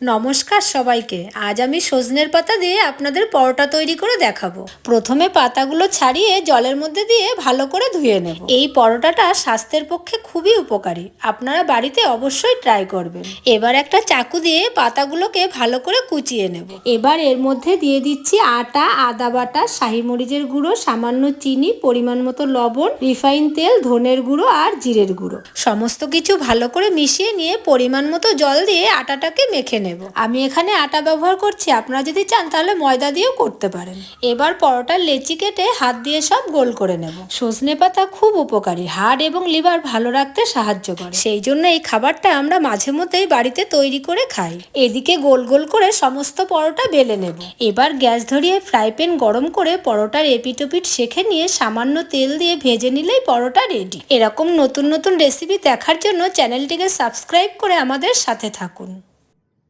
নমস্কার সবাইকে। আজ আমি সজনের পাতা দিয়ে আপনাদের পরোটা তৈরি করে দেখাবো। প্রথমে পাতাগুলো ছাড়িয়ে জলের মধ্যে দিয়ে ভালো করে ধুয়ে নেব। এই পরোটাটা স্বাস্থ্যের পক্ষে খুবই উপকারী। আপনারা বাড়িতে অবশ্যই ট্রাই করবেন। এবার একটা চাকু দিয়ে পাতাগুলোকে ভালো করে কুচিয়ে নেব। এবার এর মধ্যে দিয়ে দিচ্ছি আটা, আদা বাটা, শাহি মরিচের গুঁড়ো, সামান্য চিনি, পরিমাণ মতো লবণ, রিফাইন তেল, ধনের গুঁড়ো আর জিরের গুঁড়ো। সমস্ত কিছু ভালো করে মিশিয়ে নিয়ে পরিমাণ মতো জল দিয়ে আটাটাকে মেখে নেব। আমি এখানে আটা ব্যবহার করছি, আপনারা যদি চান তাহলে ময়দা দিয়েও করতে পারেন। এবার পরোটার লেচি কেটে হাত দিয়ে সব গোল করে নেব। সজনে পাতা খুব উপকারী, হাড় এবং লিভার ভালো রাখতে সাহায্য করে। সেই জন্য এই খাবারটা আমরা মাঝে মধ্যেই বাড়িতে তৈরি করে খাই। এদিকে গোল গোল করে সমস্ত পরোটা বেলে নেব। এবার গ্যাস ধরিয়ে ফ্রাই প্যান গরম করে পরোটার এপিটোপিট সেখে নিয়ে সামান্য তেল দিয়ে ভেজে নিলেই পরোটা রেডি। এরকম নতুন নতুন রেসিপি দেখার জন্য চ্যানেলটিকে সাবস্ক্রাইব করে আমাদের সাথে থাকুন।